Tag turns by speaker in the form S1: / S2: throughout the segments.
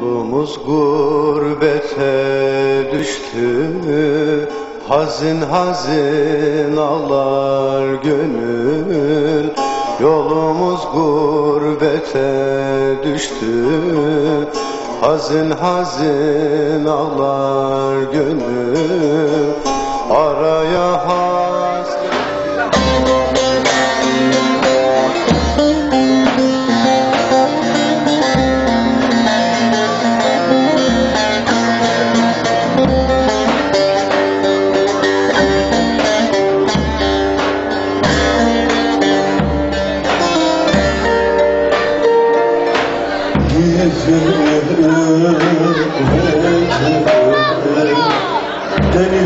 S1: Yolumuz gurbete düştü Hazin hazin ağlar gönül. Yolumuz gurbete düştü Hazin hazin ağlar gönül. Araya hasret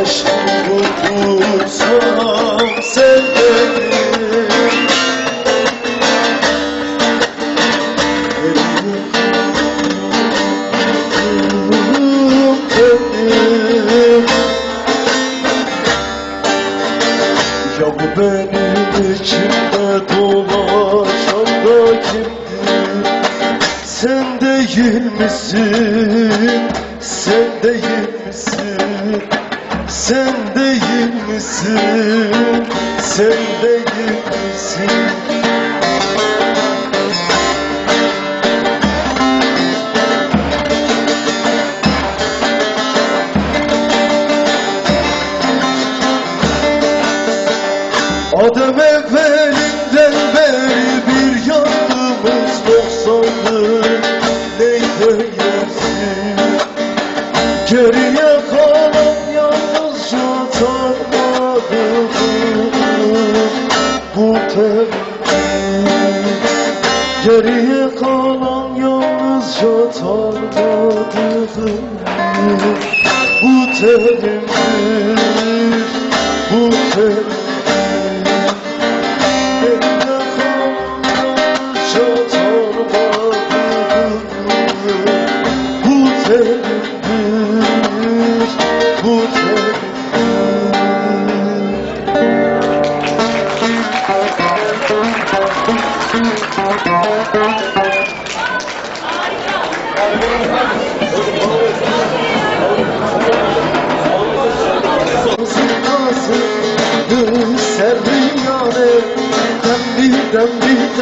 S2: aşkı tutsam sen beni misin? Sen değil misin? Sen değil misin? Sen değil misin? Bu temiz Geriye kalan yalnızca tanımadığım Bu temiz Bu temiz Serdim yâre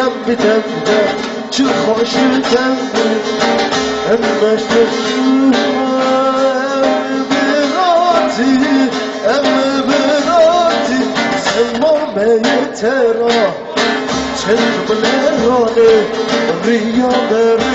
S2: تب تب چه خوش تب اما تشوف براتي اما براتي سمامه ترا چند بلرانه ریا بر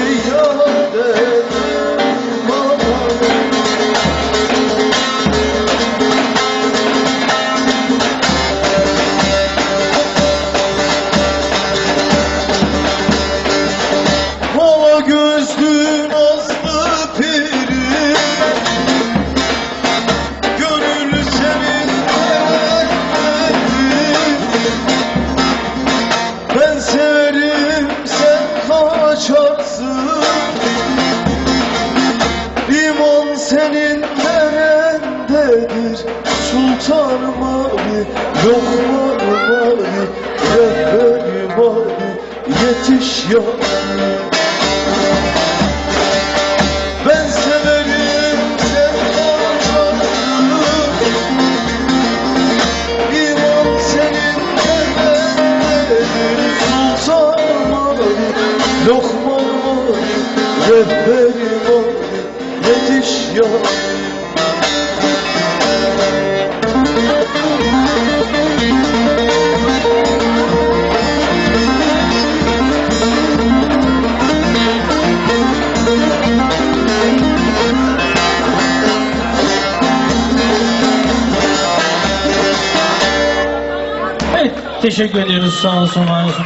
S2: Ali Lokmanım Ali Rehberim Ali Yetiş ya Ben severim sen kaçarsın İman senin nerendedir Sultanım Ali Lokmanım Ali Rehberim Ali Yetiş ya
S3: Evet, teşekkür ediyoruz. Sağ olsun, var olsun.